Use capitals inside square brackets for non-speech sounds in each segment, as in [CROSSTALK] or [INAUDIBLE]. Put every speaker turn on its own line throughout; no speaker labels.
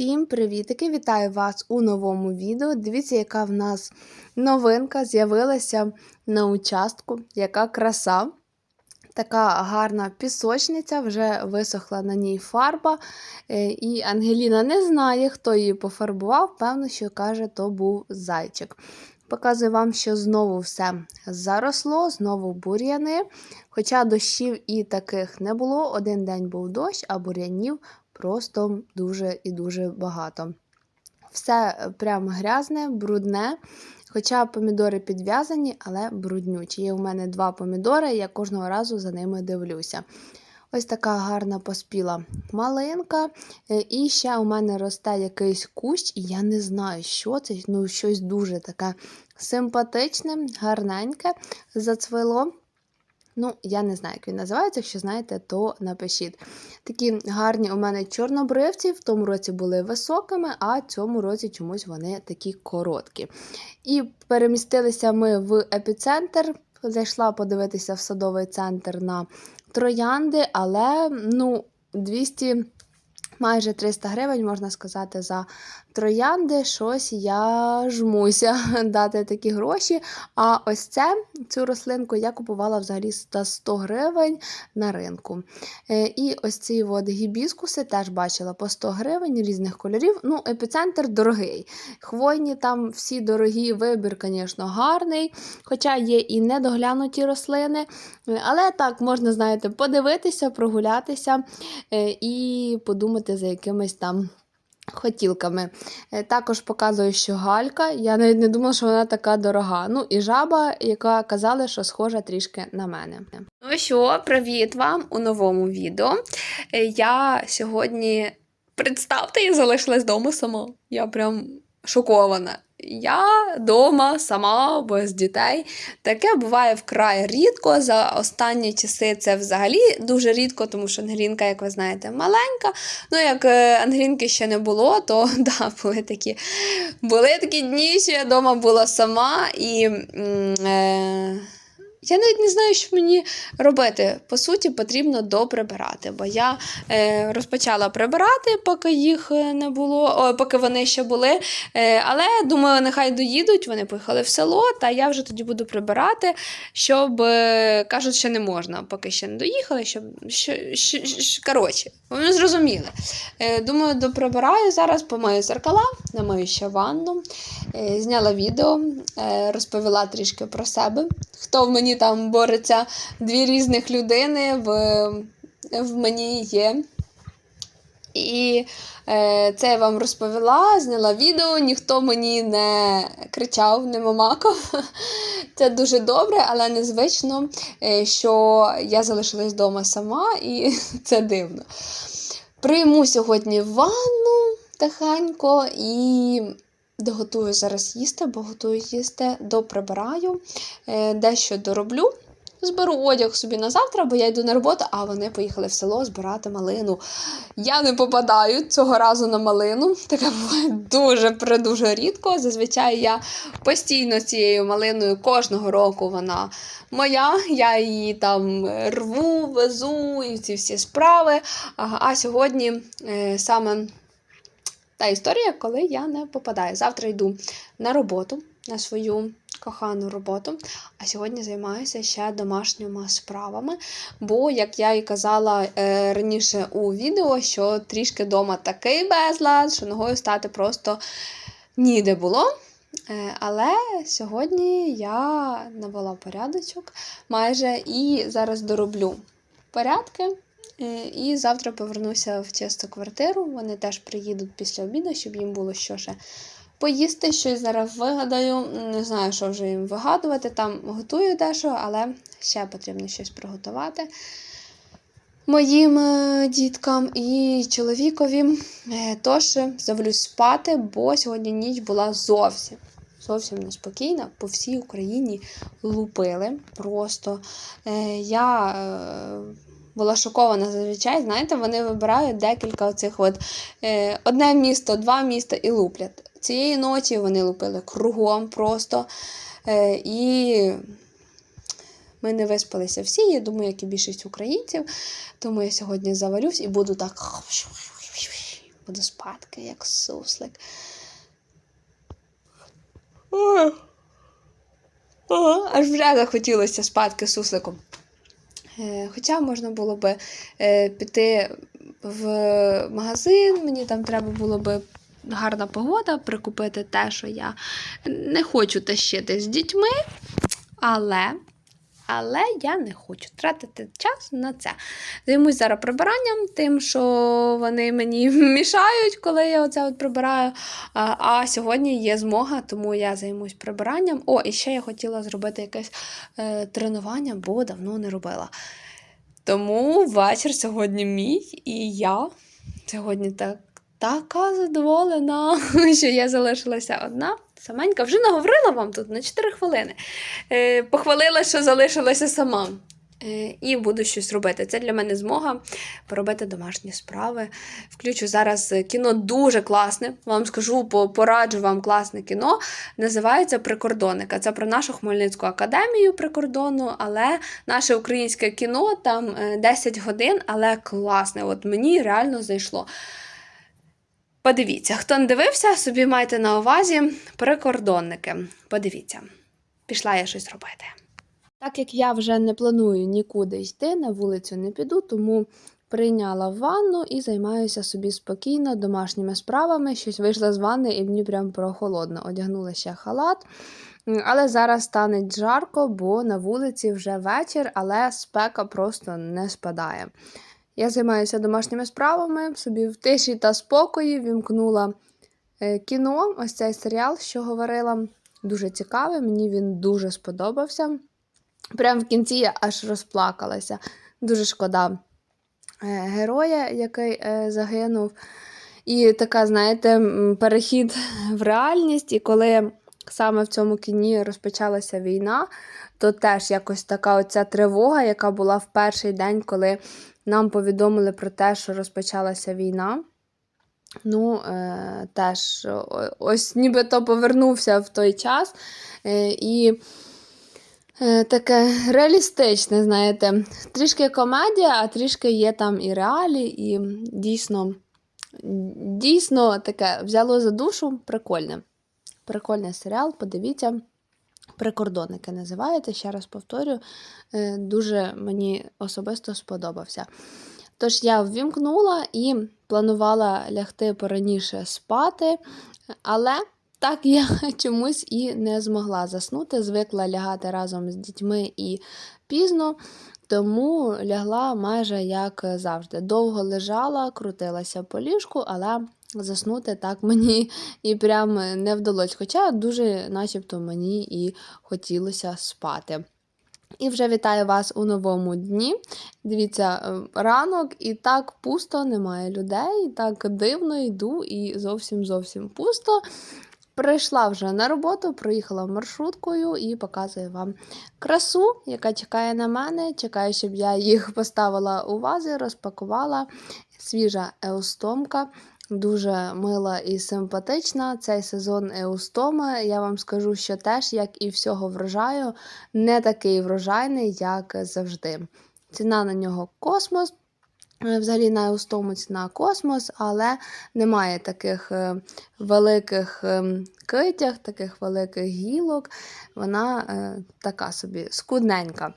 Всім привітики! Вітаю вас у новому відео. Дивіться, яка в нас новинка з'явилася на участку. Яка краса. Така гарна пісочниця, вже висохла на ній фарба. Е, І Ангеліна не знає, хто її пофарбував. Певно, що каже, то був зайчик. Показую вам, що знову все заросло, знову бур'яни. Хоча дощів і таких не було. Один день був дощ, а бур'янів просто дуже і дуже багато. Все е, прям грязне, брудне. Хоча помідори підв'язані, але бруднючі. Є у мене два помідори, я кожного разу за ними дивлюся. Ось така гарна поспіла малинка. Е, І ще у мене росте якийсь кущ, і я не знаю, що це. Ну, щось дуже таке симпатичне, гарненьке зацвело. Ну, я не знаю, як він називається. Якщо знаєте, то напишіть. Такі гарні у мене чорнобривці, в тому році були високими, а цьому році чомусь вони такі короткі. І перемістилися ми в епіцентр. Зайшла подивитися в садовий центр на троянди, але ну, 200, майже 300 гривень, можна сказати, за троянди. Щось я жмуся [LAUGHS] дати такі гроші. А ось це, цю рослинку я купувала взагалі за 100 гривень на ринку. Е, І ось ці от гібіскуси теж бачила по 100 гривень різних кольорів. Ну, епіцентр дорогий. Хвойні там всі дорогі, вибір, звісно, гарний. Хоча є і недоглянуті рослини. Але так, можна, знаєте, подивитися, прогулятися е, і подумати за якимись там. Хотілками. Е, Також показую, що галька. Я навіть не думала, що вона така дорога. Ну і жаба, яка казали, що схожа трішки на мене. Ну що, привіт вам у новому відео. Е, Я сьогодні, представте, я залишилась вдома сама. Я прям шокована. Я вдома сама, без дітей. Таке буває вкрай рідко. За останні часи це взагалі дуже рідко, тому що Ангелінка, як ви знаєте, маленька. Ну, як е, Ангелінки ще не було, то [LAUGHS] да, були такі були такі дні, що я вдома була сама і. Е, я навіть не знаю, що мені робити. По суті, потрібно доприбирати, бо я е, розпочала прибирати, поки їх е, не було, о, поки вони ще були. Е, але думаю, нехай доїдуть, вони поїхали в село, та я вже тоді буду прибирати, щоб е, кажуть, що не можна, поки ще не доїхали, щоб що, що, що, коротше, ви зрозуміли. Е, думаю, доприбираю зараз, помию зеркала, намию ще ванну, е, зняла відео, е, розповіла трішки про себе. Хто в мені там бореться, дві різних людини в, в мені є. І е, це я вам розповіла, зняла відео, ніхто мені не кричав, не мамакав. [LAUGHS] Це дуже добре, але незвично, е, що я залишилась вдома сама, і [LAUGHS] це дивно. Прийму сьогодні ванну тихенько і доготую зараз їсти, бо готую їсти, доприбираю, е, дещо дороблю. Зберу одяг собі на завтра, бо я йду на роботу, а вони поїхали в село збирати малину. Я не попадаю цього разу на малину. Таке буває дуже дуже рідко. Зазвичай я постійно з цією малиною кожного року вона моя. Я її там рву, везу і ці всі справи. А, а сьогодні е, саме та історія, коли я не попадаю. Завтра йду на роботу, на свою кохану роботу, а сьогодні займаюся ще домашніми справами. Бо, як я і казала е, раніше у відео, що трішки вдома такий безлад, що ногою стати просто ніде було. Е, Але сьогодні я навела порядочок майже і зараз дороблю порядки. Е, І завтра повернуся в чисту квартиру. Вони теж приїдуть після обіду, щоб їм було що ще поїсти. Щось зараз вигадаю. Не знаю, що вже їм вигадувати. Там готую дещо, але ще потрібно щось приготувати моїм е, діткам і чоловікові. Е, Тож завалюсь спати, бо сьогодні ніч була зовсім. Зовсім неспокійна, по всій Україні лупили. Просто я була шокована зазвичай. Знаєте, вони вибирають декілька оцих от е, одне місто, два міста і луплять. Цієї ночі вони лупили кругом просто. Е, і ми не виспалися всі, я думаю, як і більшість українців. Тому я сьогодні заварюсь і буду так буду спадки, як суслик. Аж вже захотілося спадки сусликом. Е, Хоча можна було би е, піти в магазин, мені там треба було би гарна погода, прикупити те, що я не хочу тащити з дітьми, але, але я не хочу тратити час на це. Займусь зараз прибиранням, тим, що вони мені [LAUGHS] мішають, коли я оце от прибираю. А, сьогодні є змога, тому я займусь прибиранням. О, і ще я хотіла зробити якесь е, тренування, бо давно не робила. Тому вечір сьогодні мій, і я сьогодні так, така задоволена, [LAUGHS] що я залишилася одна. Саменька вже наговорила вам тут на 4 хвилини. Е, похвалила, що залишилася сама. Е, і буду щось робити. Це для мене змога поробити домашні справи. Включу зараз кіно дуже класне. Вам скажу, пораджу вам класне кіно. Називається Прикордонника. Це про нашу Хмельницьку академію прикордонну, але наше українське кіно там е, 10 годин, але класне. От мені реально зайшло. Подивіться, хто не дивився, собі майте на увазі прикордонники. Подивіться, пішла я щось робити. Так як я вже не планую нікуди йти, на вулицю не піду, тому прийняла ванну і займаюся собі спокійно домашніми справами. Щось вийшла з ванни і мені прям прохолодно. Одягнула ще халат. Але зараз стане жарко, бо на вулиці вже вечір, але спека просто не спадає. Я займаюся домашніми справами, собі в тиші та спокої вімкнула е, кіно, ось цей серіал, що говорила. Дуже цікавий, мені він дуже сподобався. Прямо в кінці я аж розплакалася. Дуже шкода е, героя, який е, загинув. І така, знаєте, перехід в реальність, і коли саме в цьому кіні розпочалася війна, то теж якось така оця тривога, яка була в перший день, коли нам повідомили про те, що розпочалася війна. Ну, е, теж ось нібито повернувся в той час. Е, і е, таке реалістичне, знаєте, трішки комедія, а трішки є там і реалі, і дійсно, дійсно таке взяло за душу прикольне. Прикольний серіал, подивіться. Прикордонники називається, ще раз повторю, е, дуже мені особисто сподобався. Тож я ввімкнула і планувала лягти пораніше спати, але так я [LAUGHS] чомусь і не змогла заснути. Звикла лягати разом з дітьми і пізно, тому лягла майже як завжди. Довго лежала, крутилася по ліжку, але заснути так мені і прям не вдалося. Хоча дуже, начебто, мені і хотілося спати. І вже вітаю вас у новому дні. Дивіться, е, ранок і так пусто, немає людей, так дивно йду і зовсім зовсім пусто. Прийшла вже на роботу, проїхала маршруткою і показую вам красу, яка чекає на мене. Чекаю, щоб я їх поставила у вази, розпакувала. Свіжа еустомка. Дуже мила і симпатична. Цей сезон еустоми, я вам скажу, що теж, як і всього врожаю, не такий врожайний, як завжди. Ціна на нього космос. Е, Взагалі на еустому ціна космос, але немає таких е, великих ем, китях, таких великих гілок. Вона е, така собі скудненька.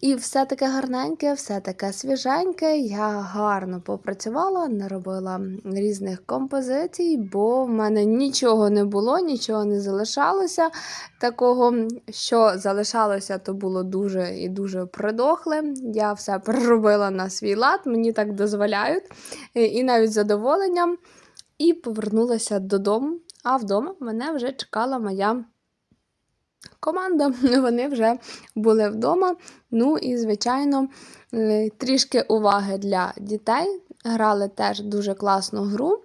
І все таке гарненьке, все таке свіженьке. Я гарно попрацювала, наробила різних композицій, бо в мене нічого не було, нічого не залишалося. Такого, що залишалося, то було дуже і дуже придохле. Я все переробила на свій лад, мені так дозволяють, і навіть задоволенням. І повернулася додому. А вдома мене вже чекала моя команда. [LAUGHS] Вони вже були вдома. Ну і, звичайно, е, трішки уваги для дітей. Грали теж дуже класну гру.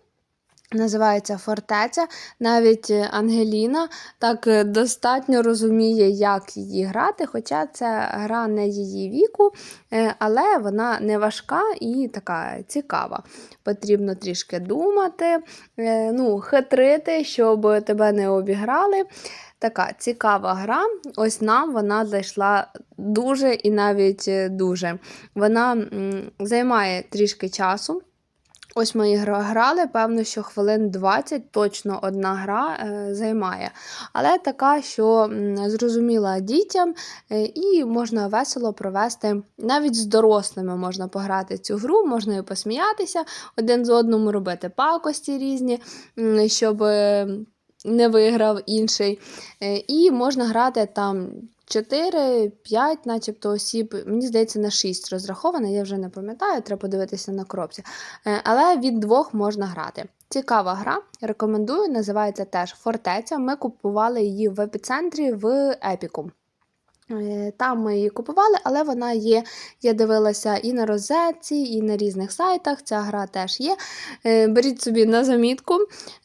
Називається Фортеця. Навіть е, Ангеліна так е, достатньо розуміє, як її грати, хоча це гра не її віку, е, але вона не важка і така цікава. Потрібно трішки думати, ну, хитрити, щоб тебе не обіграли. Така цікава гра. Ось нам вона зайшла дуже і навіть дуже. Вона займає трішки часу. Ось ми і гра- грали, певно, що хвилин 20 точно одна гра е, займає. Але така, що зрозуміла дітям, е, і можна весело провести навіть з дорослими можна пограти цю гру, можна і посміятися, один з одному робити пакості різні, щоб е, не виграв інший. І можна грати там 4-5, начебто осіб, мені здається, на 6 розраховано, я вже не пам'ятаю, треба подивитися на коробці. Е, Але від двох можна грати. Цікава гра, рекомендую, називається теж Фортеця. Ми купували її в епіцентрі в Епіку. Е, Там ми її купували, але вона є. Я дивилася і на розетці, і на різних сайтах. Ця гра теж є. Е, Беріть собі на замітку.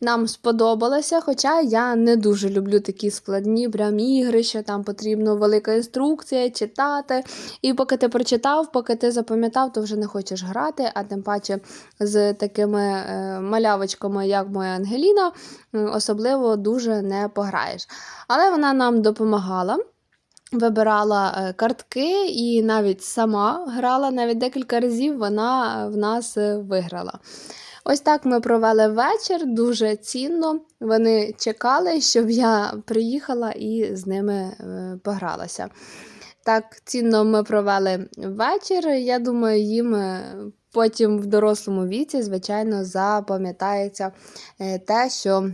Нам сподобалося, хоча я не дуже люблю такі складні прям ігри, що там потрібно велика інструкція, читати. І поки ти прочитав, поки ти запам'ятав, то вже не хочеш грати, а тим паче з такими е, малявочками, як моя Ангеліна, особливо дуже не пограєш. Але вона нам допомагала. Вибирала е, картки і навіть сама грала навіть декілька разів вона в нас е, виграла. Ось так ми провели вечір, дуже цінно. Вони чекали, щоб я приїхала і з ними е, погралася. Так цінно ми провели вечір. Я думаю, їм е, потім в дорослому віці, звичайно, запам'ятається е, те, що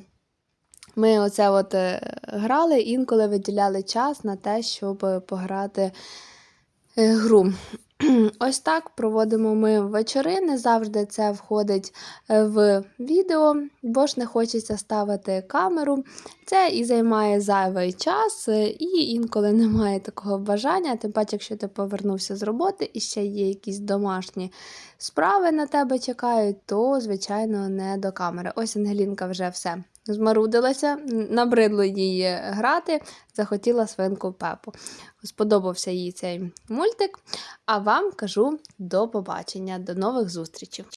ми оце от е, грали, інколи виділяли час на те, щоб пограти е, гру. [CLEARS THROAT] Ось так проводимо ми вечори. Не завжди це входить е, в відео, бо ж не хочеться ставити камеру. Це і займає зайвий час, і інколи немає такого бажання. Тим паче, якщо ти повернувся з роботи і ще є якісь домашні справи на тебе чекають, то, звичайно, не до камери. Ось Ангелінка вже все змарудилася, набридло їй грати, захотіла свинку Пепу. Сподобався їй цей мультик. А вам кажу до побачення, до нових зустрічей.